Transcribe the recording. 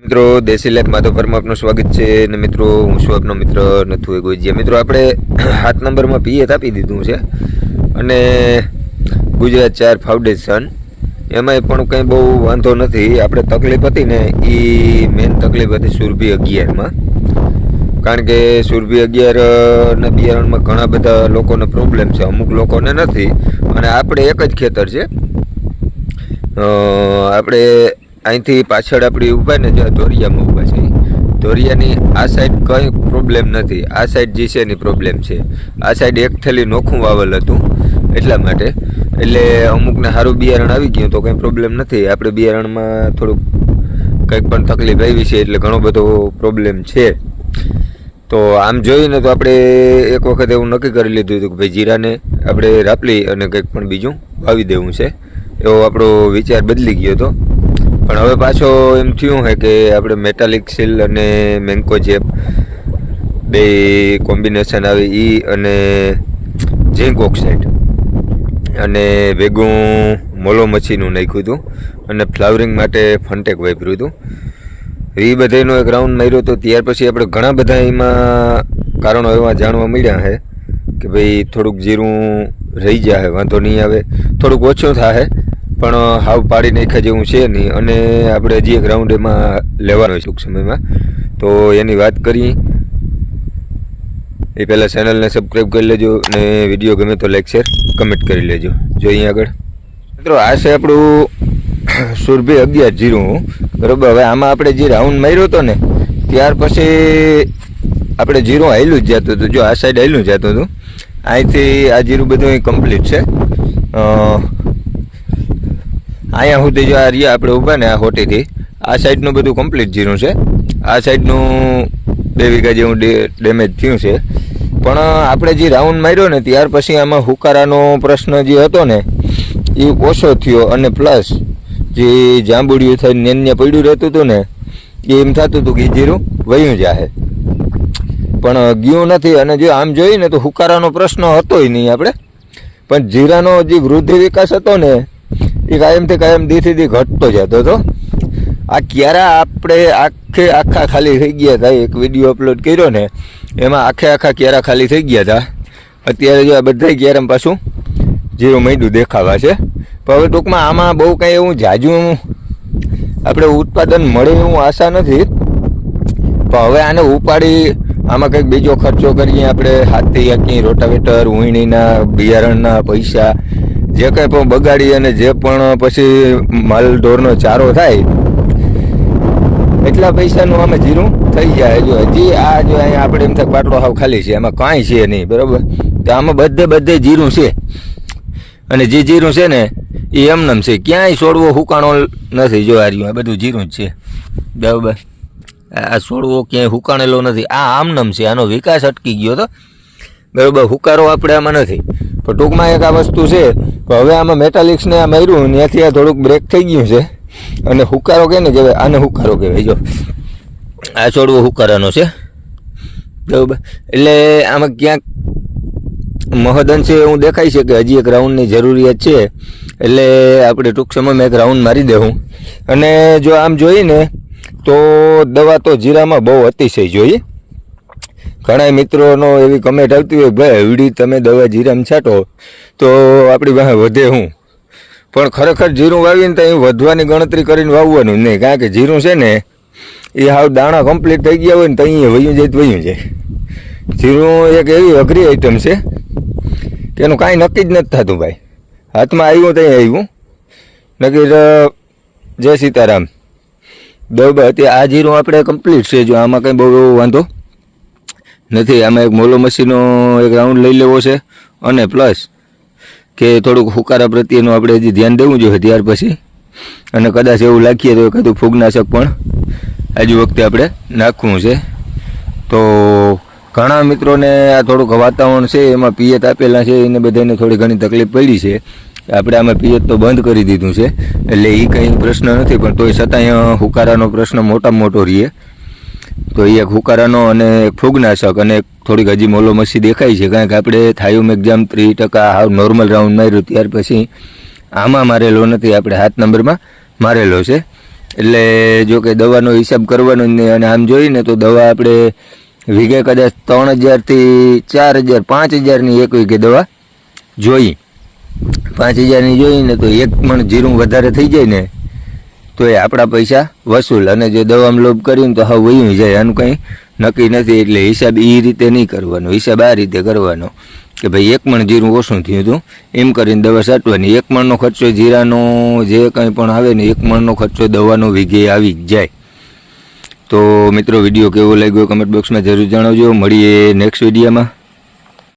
મિત્રો, દેશી લેખ માધવપરમાં આપનું સ્વાગત છે અને મિત્રો, હું છું આપનો મિત્ર નથુ એ મિત્રો, આપણે સાત નંબરમાં પિયત આપી દીધું છે અને ગુજરાત ચાર ફાઉન્ડેશન, એમાંય પણ કંઈ બહુ વાંધો નથી. આપણે તકલીફ હતી ને એ મેઇન તકલીફ હતી સુરભી અગિયારમાં. કારણ કે સુરભી અગિયારના બિયારણમાં ઘણા બધા લોકોને પ્રોબ્લેમ છે, અમુક લોકોને નથી. અને આપણે એક જ ખેતર છે. આપણે અહીંથી પાછળ આપણી ઊભા ને જ્યાં ધોરિયામાં ઊભા છે. ધોરિયાની આ સાઈડ કંઈ પ્રોબ્લેમ નથી. આ સાઈડ જે છે એની પ્રોબ્લેમ છે. આ સાઈડ એક થેલી નોખું વાવલ હતું એટલા માટે. એટલે અમુકને સારું બિયારણ આવી ગયું તો કંઈ પ્રોબ્લેમ નથી. આપણે બિયારણમાં થોડુંક કંઈક પણ તકલીફ આવી છે એટલે ઘણો બધો પ્રોબ્લેમ છે. તો આમ જોઈને તો આપણે એક વખત એવું નક્કી કરી લીધું હતું કે ભાઈ જીરાને આપણે રાપલી અને કંઈક પણ બીજું વાવી દેવું છે. એવો આપણો વિચાર બદલી ગયો હતો. પણ હવે પાછો એમ થયું છે કે આપણે મેટાલિક સીલ અને મેન્કો જેપ બે કોમ્બિનેશન આવે એ અને ઝીંક ઓક્સાઇડ અને ભેગું મોલો મચ્છીનું નાખ્યું હતું અને ફ્લાવરિંગ માટે ફંટેક વાપર્યું હતું. એ બધાનો એક રાઉન્ડ માર્યો તો ત્યાર પછી આપણે ઘણા બધા એમાં કારણો એવા જાણવા મળ્યા છે કે ભાઈ થોડુંક જીરું રહી જાય વાંધો નહીં આવે. થોડુંક ઓછું થાય પણ હાવ પાડી નાખ્યા જેવું છે નહીં. અને આપણે હજી એક રાઉન્ડ એમાં લેવાનો છે ટૂંક સમયમાં. તો એની વાત કરી એ પહેલાં ચેનલને સબસ્ક્રાઈબ કરી લેજો અને વીડિયો ગમે તો લાઈક શેર કમેન્ટ કરી લેજો. જોઈએ આગળ. મિત્રો, આ છે આપણું સુરભી અગિયાર જીરું. બરાબર? હવે આમાં આપણે જે રાઉન્ડ માર્યો હતો ને, ત્યાર પછી આપણે જીરું હાયલું જ જતું હતું. જો આ સાઈડ હાયલું જતું હતું. અહીંથી આ જીરું બધું કમ્પ્લીટ છે. અહીંયા સુધી જો આ રહ્યા આપણે ઊભા ને આ હોટીથી આ સાઈડનું બધું કમ્પ્લીટ જીરું છે. આ સાઈડનું બે વીઘા જેવું ડેમેજ થયું છે. પણ આપણે જે રાઉન્ડ માર્યો ને ત્યાર પછી આમાં હુકારાનો પ્રશ્ન જે હતો ને, એ ઓછો થયો અને પ્લસ જે જાંબુડિયું થઈને નેન્ય પડ્યું રહેતું હતું ને, એ એમ થતું હતું કે જીરું વયું જાહે. પણ ગયું નથી અને જો આમ જોઈએ ને તો હુકારાનો પ્રશ્ન હતો નહીં આપણે. પણ જીરાનો જે વૃદ્ધિ વિકાસ હતો ને એ કાયમથી કાયમ દીથી દી ઘટતો જતો હતો. આ ક્યારા આપણે આખે આખા ખાલી થઈ ગયા હતા? એક વીડિયો અપલોડ કર્યો ને, એમાં આખે આખા ક્યારા ખાલી થઈ ગયા હતા? અત્યારે જો આ બધા ક્યારામાં પાછું જીરો મૈડું દેખાવા છે. પણ હવે ટૂંકમાં આમાં બહુ કંઈ એવું જાજું આપણે ઉત્પાદન મળે એવું આશા નથી. પણ હવે આને ઉપાડી આમાં કંઈક બીજો ખર્ચો કરીએ આપણે. હાથથી યાકી રોટાવેટર ઉણીના બિયારણના પૈસા જે કંઈ પણ બગાડી અને જે પણ પછી માલ ઢોરનો ચારો થાય, એટલા પૈસાનું આમાં જીરું થઈ જાય. જો હજી આ જો અહીંયા આપણે એમ થાય પાટલો હાવ ખાલી છે, એમાં કાંઈ છે નહીં, બરાબર? તો આમાં બધે બધે જીરું છે. અને જે જીરું છે ને, એ એમનેમ છે. ક્યાંય છોડવો હુકાણો નથી જો આ રહ્યું, આ બધું જીરું જ છે. બરાબર? આ છોડવો ક્યાંય હુકાણેલો નથી. આ આમનમ છે. આનો વિકાસ અટકી ગયો તો બરાબર, હુકારો આપણે આમાં નથી. પણ ટૂંકમાં એક આ વસ્તુ છે હવે આમાં મેટાલિક્સને આ માર્યું, ત્યાંથી આ થોડુંક બ્રેક થઈ ગયું છે. અને હુકારો કે ને કહેવાય? આને હુકારો કહેવાય, જો. આ છોડવો હુકારાનો છે. બરાબર. એટલે આમાં ક્યાંક મહદઅંશે એવું દેખાય છે કે હજી એક રાઉન્ડની જરૂરિયાત છે. એટલે આપણે ટૂંક સમયમાં એક રાઉન્ડ મારી દેવું અને જો આમ જોઈએ ને, તો દવા તો જીરામાં બહુ અતિશય જોઈએ. ઘણા મિત્રોનો એવી કમેન્ટ આવતી હોય, ભાઈ, હવડી તમે દવા જીરામ છાંટો, તો આપણી પાસે વધે હું. પણ ખરેખર જીરું વાવીને તો અહીં વધવાની ગણતરી કરીને વાવવાનું નહીં, કારણ કે જીરું છે ને, એ હાવ દાણા કમ્પ્લીટ થઈ ગયા હોય ને તો અહીંયા વયું જાય તો વયું જાય. જીરું એક એવી અઘરી આઈટમ છે, કે એનું કાંઈ નક્કી જ નથી થતું ભાઈ. હાથમાં આવ્યું ત્યાં આવ્યું. નક્કી જય સીતારામ. બરાબર અત્યારે આ જીરું આપણે કમ્પ્લીટ છે, જો આમાં કંઈ બહુ વાંધો નથી, આમાં એક મોલો મસીનો એક રાઉન્ડ લઈ લેવો છે. અને પ્લસ કે થોડુંક હુકારા પ્રત્યેનું આપણે હજી ધ્યાન દેવું જોઈએ ત્યાર પછી. અને કદાચ એવું લાગીએ તો એકાદું ફૂગનાશક પણ આજુ વખતે આપણે નાખવું છે. તો ઘણા મિત્રોને આ થોડુંક વાતાવરણ છે, એમાં પિયત આપેલા છે, એને બધાને થોડી ઘણી તકલીફ પડી છે. આપણે આમાં પિયત તો બંધ કરી દીધું છે. એટલે એ કંઈ પ્રશ્ન નથી, પણ તોય છતાંય હુકારાનો પ્રશ્ન મોટામાં મોટો રહીએ. તો એ એક હુકારાનો અને એક ફૂગનાશક અને થોડીક હજી મોલો મસી દેખાય છે. કારણ કે આપણે થાયુમ એક્ઝામ ત્રીસ ટકા હાવ નોર્મલ રાઉન્ડ માર્યું, ત્યાર પછી આમાં મારેલો નથી, આપણે હાથ નંબરમાં મારેલો છે. એટલે જો કે દવાનો હિસાબ કરવાનો જ નહીં, અને આમ જોઈએ ને તો દવા આપણે વીઘે કદાચ ત્રણ હજારથી ચાર હજાર, પાંચ હજારની એક વીઘે દવા જોઈ. પાંચ હજારની જોઈને તો એક મણ જીરું વધારે થઈ જાય ને તો એ આપણા પૈસા વસૂલ અને જો દવામાં લોભ કરીને તો હવે વયું જાય. આનું કંઈ નક્કી નથી એટલે હિસાબ એ રીતે નહીં કરવાનો. હિસાબ આ રીતે કરવાનો કે ભાઈ એક મણ જીરું ઓછું થયું હતું એમ કરીને દવા છાંટવાની એક મણનો ખર્ચો જીરાનો જે કંઈ પણ આવે ને એક મણનો ખર્ચો દવાનો વિઘે આવી જ જાય. તો મિત્રો વીડિયો કેવો લાગ્યો? કમેન્ટ બોક્સમાં જરૂર જણાવજો. મળીએ નેક્સ્ટ વિડીયોમાં.